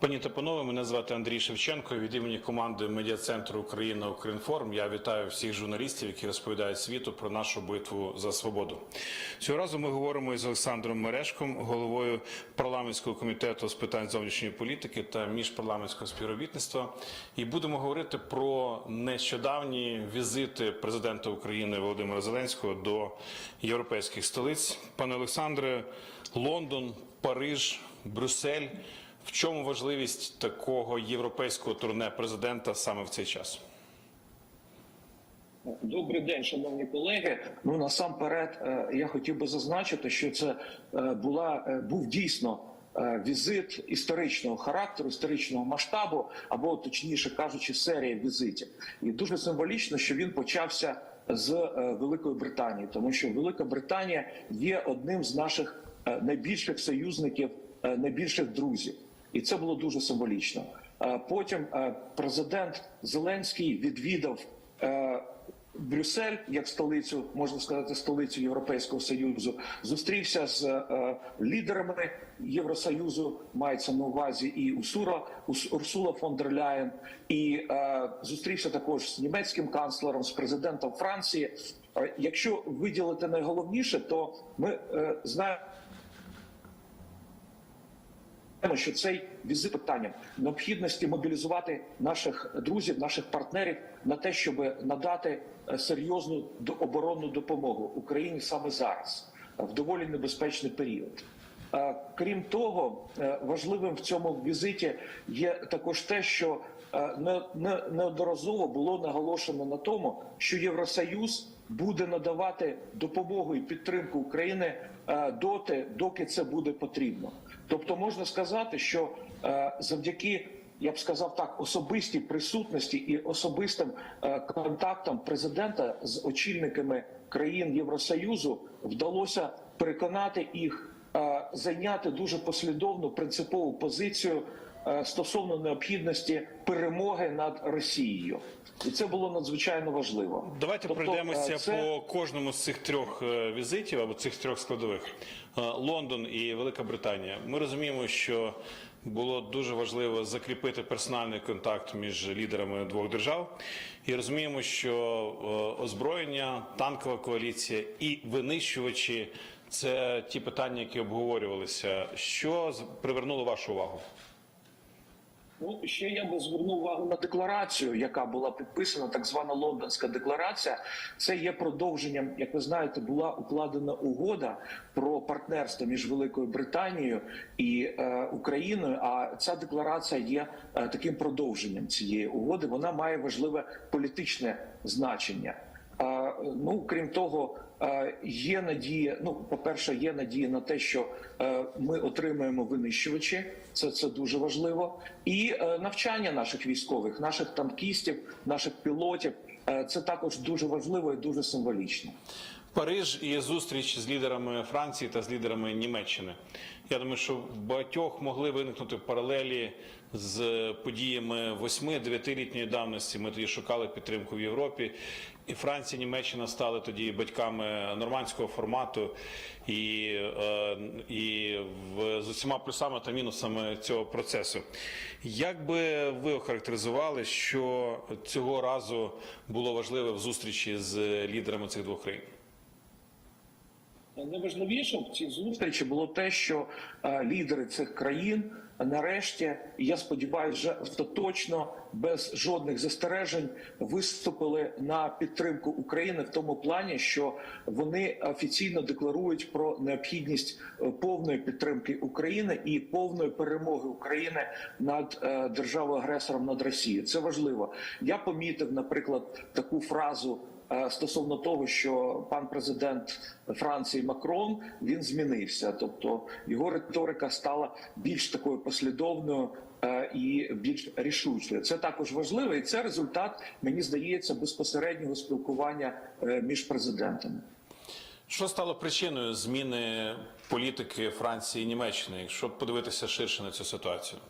Пані та панове, мене звати Андрій Шевченко. Від імені команди медіа-центру Україна Укрінформ я вітаю всіх журналістів, які розповідають світу про нашу битву за свободу. Цього разу ми говоримо із Олександром Мерешком, головою парламентського комітету з питань зовнішньої політики та міжпарламентського співробітництва, і будемо говорити про нещодавні візити президента України Володимира Зеленського до європейських столиць. Пане Олександре, Лондон, Париж, Брюссель. В чому важливість такого європейського турне президента саме в цей час? Добрий день, шановні колеги. Ну насамперед, е, я хотів би зазначити, що це е, була е, був дійсно візит історичного характеру, історичного масштабу, або точніше кажучи, серія візитів. І дуже символічно, що він почався з Великої Британії, тому що Велика Британія є одним з наших найбільших союзників, найбільших друзів. І це було дуже символічно. Потім е, президент Зеленський відвідав е, Брюссель як столицю, можна сказати, столицю Європейського союзу, зустрівся з е, лідерами Євросоюзу, мається на увазі і Усура Ус- Урсула фон дер Ляєн, і зустрівся також з німецьким канцлером, з президентом Франції. Якщо виділити найголовніше, то ми знаємо. Що цей візит питанням необхідності мобілізувати наших друзів, наших партнерів на те, щоб надати е, серйозну оборонну допомогу Україні саме зараз, в доволі небезпечний період. Е, Крім того, е, важливим в цьому візиті є також те, що не- не- неодноразово було наголошено на тому, що Євросоюз буде надавати допомогу і підтримку України е, доти, доки це буде потрібно. Тобто можна сказати, що е, завдяки, я б сказав так, особистій присутності і особистим е, контактам президента з очільниками країн Євросоюзу вдалося переконати їх зайняти дуже послідовну принципову позицію стосовно необхідності перемоги над Росією, і це було надзвичайно важливо. Давайте Тобто, пройдемося е, це- по кожному з цих трьох е, візитів або цих трьох складових: Е, Лондон і Велика Британія. Ми розуміємо, що було дуже важливо закріпити персональний контакт між лідерами двох держав, і розуміємо, що е, озброєння, танкова коаліція і винищувачі це ті питання, які обговорювалися. Що привернуло вашу увагу? Ну ще я би звернув увагу на декларацію, яка була підписана, так звана лондонська декларація. Це є продовженням, як ви знаєте, була укладена угода про партнерство між Великою Британією і е, Україною. А ця декларація є е, таким продовженням цієї угоди. Вона має важливе політичне значення. Е, Ну крім того, є надія. Ну, по-перше, є надія на те, що е, ми отримаємо винищувачі. Це це дуже важливо, і е, навчання наших військових, наших танкістів, наших пілотів. е, Це також дуже важливо і дуже символічно. Париж і зустріч з лідерами Франції та з лідерами Німеччини. Я думаю, що багатьох могли виникнути паралелі з подіями 8-9-літньої давності. Ми тоді шукали підтримку в Європі. І Франція, Німеччина стали тоді батьками нормандського формату і, е, і з усіма плюсами та мінусами цього процесу. Як би ви охарактеризували, що цього разу було важливе в зустрічі з лідерами цих двох країн? Найважливіше в цій зустрічі було те, що е, лідери цих країн нарешті, я сподіваюся, вже остаточно без жодних застережень виступили на підтримку України в тому плані, що вони офіційно декларують про необхідність е, повної підтримки України і повної перемоги України над е, державою агресором над Росією. Це важливо. Я помітив, наприклад, таку фразу. Е, Стосовно того, що пан президент Франції Макрон він змінився, тобто його риторика стала більш такою послідовною е, і більш рішучою. Це також важливо, і це результат, мені здається, безпосереднього спілкування е, між президентами. Що стало причиною зміни політики Франції і Німеччини, якщо подивитися ширше на цю ситуацію?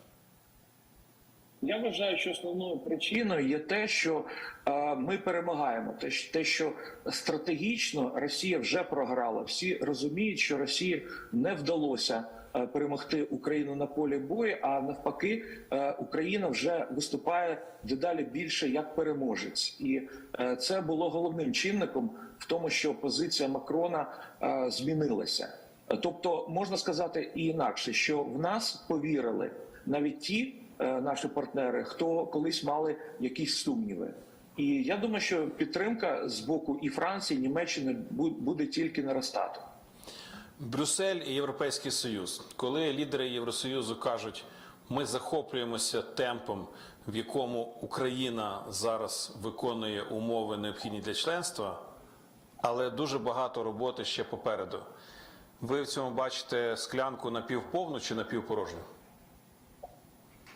Я вважаю, що основною причиною є те, що е, ми перемагаємо. Те, те, що стратегічно Росія вже програла. Всі розуміють, що Росії не вдалося е, перемогти Україну на полі бою. А навпаки, е, Україна вже виступає дедалі більше як переможець, і е, це було головним чинником в тому, що позиція Макрона е, змінилася. Тобто можна сказати і інакше, що в нас повірили навіть ті наші партнери, хто колись мали якісь сумніви. І я думаю, що підтримка з боку і Франції, і Німеччини буде тільки наростати. Брюссель і Європейський Союз. Коли лідери Євросоюзу кажуть, ми захоплюємося темпом, в якому Україна зараз виконує умови необхідні для членства, але дуже багато роботи ще попереду. Ви в цьому бачите склянку напівповну чи напівпорожню?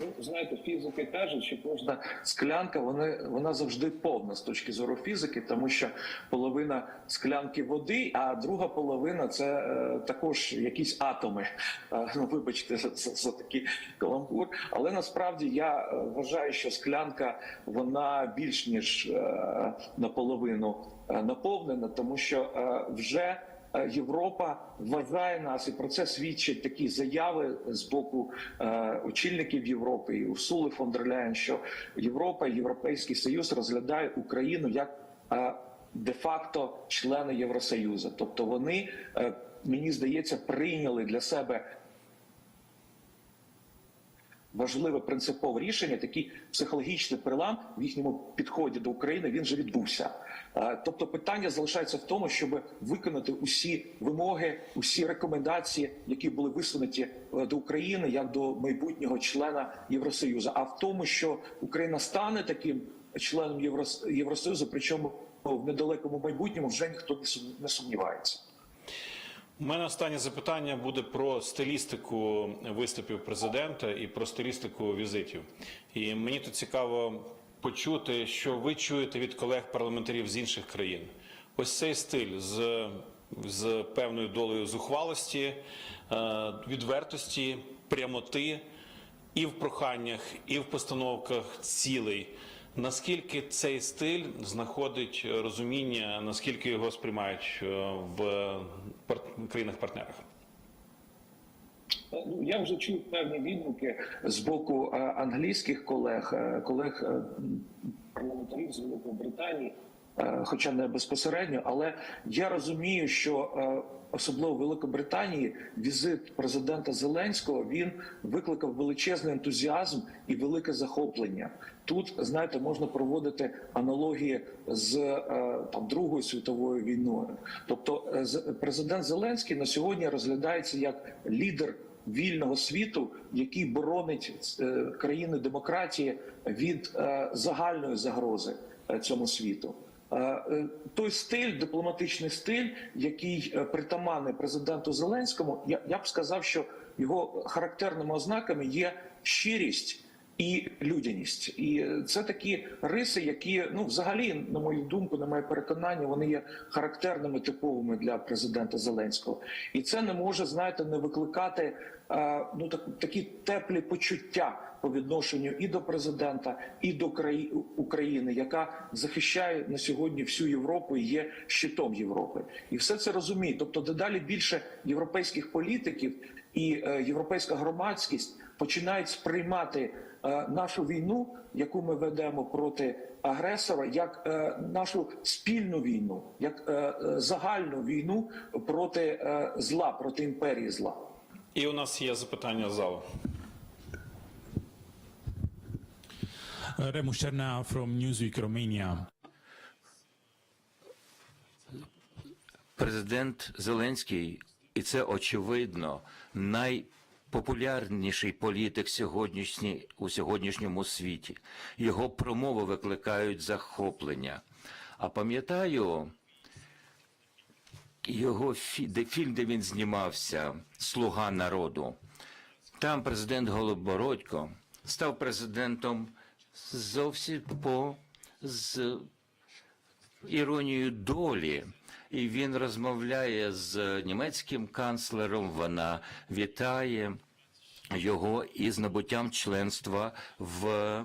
Ну, знаєте, фізики кажуть, що кожна склянка вона, вона завжди повна з точки зору фізики, тому що половина склянки води, а друга половина це е, також якісь атоми. Е, ну, вибачте за, за, за такий каламбур. Але насправді я е, вважаю, що склянка вона більш ніж е, наполовину е, наповнена, тому що е, вже. Е, Європа вважає нас, і про це свідчать такі заяви з боку е, очільників Європи і Урсули фон дер Ляєн, що Європа, Європейський Союз розглядає Україну як е, де-факто члени Євросоюзу. Тобто вони, мені здається, прийняли для себе важливе принципове рішення, такий психологічний перелам в їхньому підході до України він вже відбувся. Тобто питання залишається в тому, щоб виконати усі вимоги, усі рекомендації, які були висунуті е, до України як до майбутнього члена Євросоюзу. А в тому, що Україна стане таким членом Єврос- Євросоюзу, причому в недалекому майбутньому вже ніхто не сумнівається. У мене останнє запитання буде про стилістику виступів президента і про стилістику візитів. І мені тут цікаво почути, що ви чуєте від колег-парламентарів з інших країн. Ось цей стиль з, з певною долею зухвалості, е, відвертості, прямоти і в проханнях, і в постановках цілей. Наскільки цей стиль знаходить розуміння, наскільки його сприймають е, в країнах-партнерах? Ну, я вже чув певні відгуки з боку е, англійських колег, е, колег е, парламентарів з Великої Британії, е, хоча не безпосередньо, але я розумію, що е, особливо в Великобританії візит президента Зеленського він викликав величезний ентузіазм і велике захоплення. Тут знаєте, можна проводити аналогії з е, там Другою світовою війною. Тобто, е, президент Зеленський на сьогодні розглядається як лідер вільного світу, який боронить е, країни демократії від е, загальної загрози е, цьому світу. Е, Той стиль, дипломатичний стиль, який е, притаманний президенту Зеленському, я, я б сказав, що його характерними ознаками є щирість і людяність, і е, це такі риси, які ну взагалі, на мою думку, на моє переконання, вони є характерними типовими для президента Зеленського, і це не може знаєте не викликати е, ну так такі теплі почуття по відношенню і до президента, і до краї... України, яка захищає на сьогодні всю Європу і є щитом Європи, і все це розуміє. Тобто, дедалі більше європейських політиків і е, європейська громадськість починають сприймати е, нашу війну, яку ми ведемо проти агресора, як е, нашу спільну війну, як е, загальну війну проти е, зла, проти імперії зла. І у нас є запитання з залу. Remus Cerna from Newsweek Romania. Президент Зеленський, і це очевидно, найпопулярніший політик сьогоднішній у сьогоднішньому світі. Його промови викликають захоплення. А пам'ятаю його фільм, де він знімався Слуга народу. Там президент Голобородько став президентом зовсім по з іронією долі. І він розмовляє з німецьким канцлером. Вона вітає його із набуттям членства в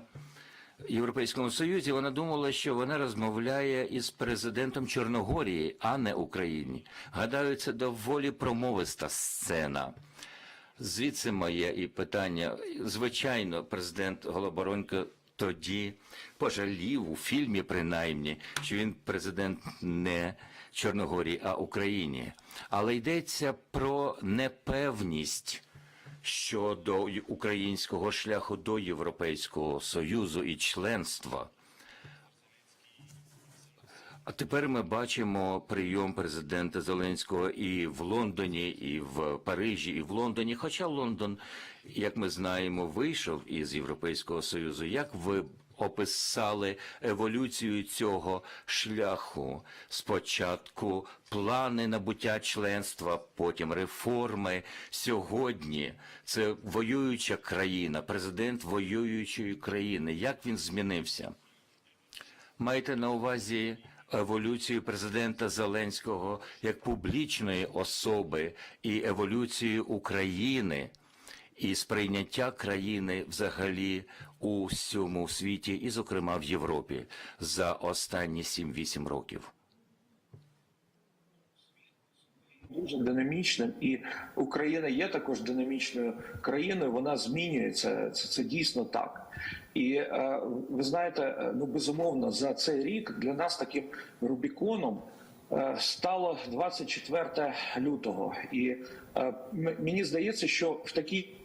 Європейському Союзі. Вона думала, що вона розмовляє із президентом Чорногорії, а не України. Гадаю, це доволі промовиста сцена. Звідси моє і питання. Звичайно, президент Голоборонько тоді пожалів у фільмі, принаймні, що він президент не Чорногорії, а Україні. Але йдеться про непевність щодо українського шляху до Європейського Союзу і членства. А тепер ми бачимо прийом президента Зеленського і в Лондоні, і в Парижі, і в Лондоні. Хоча Лондон, як ми знаємо, вийшов із Європейського Союзу. Як ви описали еволюцію цього шляху? Спочатку плани набуття членства, потім реформи. Сьогодні це воююча країна, президент воюючої країни. Як він змінився? Маєте на увазі еволюцію президента Зеленського як публічної особи і еволюцію України і сприйняття країни взагалі у всьому світі, і, зокрема, в Європі за останні 7-8 років. дуже динамічним, і Україна є також динамічною країною. Вона змінюється. Це, це дійсно так. І е, ви знаєте, е, ну безумовно, за цей рік для нас таким Рубіконом. е, Стало 24 лютого, і е, мені здається, що в такій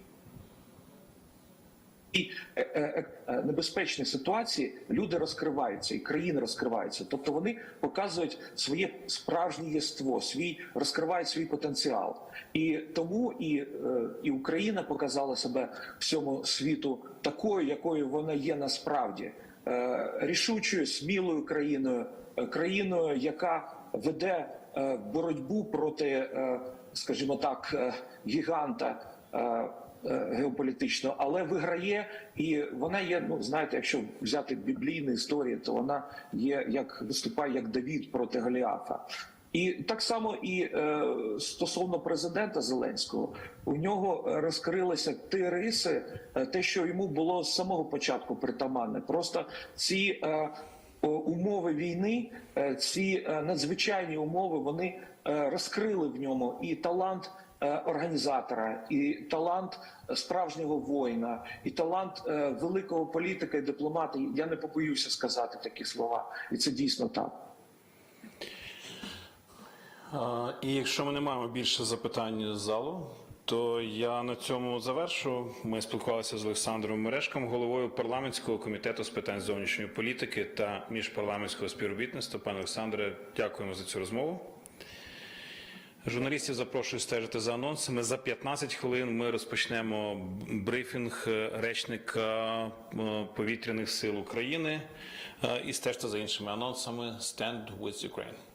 і е, е, е, небезпечній ситуації люди розкриваються і країни розкриваються. Тобто вони показують своє справжнє єство, свій розкривають свій потенціал. І тому і, і Україна показала себе всьому світу такою, якою вона є насправді рішучою, смілою країною, країною, яка веде боротьбу проти, скажімо так, гіганта. Е, Геополітично, але виграє, і вона є. Ну знаєте, якщо взяти біблійні історії, то вона є як виступає як Давід проти Голіафа. І так само і е, стосовно президента Зеленського, у нього розкрилися ті риси, е, те, що йому було з самого початку притаманне. Просто ці е, умови війни, е, ці надзвичайні умови, вони розкрили в ньому і талант організатора, і талант е, справжнього воїна, і талант е, великого політика і дипломата. Я не побоюся сказати такі слова, і це дійсно так. І якщо ми не маємо більше запитань з залу, то я на цьому завершу. Ми спілкувалися з Олександром Мережком, головою парламентського комітету з питань зовнішньої політики та міжпарламентського співробітництва. Пане Олександре, дякуємо за цю розмову. Журналістів запрошую стежити за анонсами. За 15 хвилин ми розпочнемо брифінг е, речника е, повітряних сил України е, і стежте за іншими анонсами. Stand with Ukraine.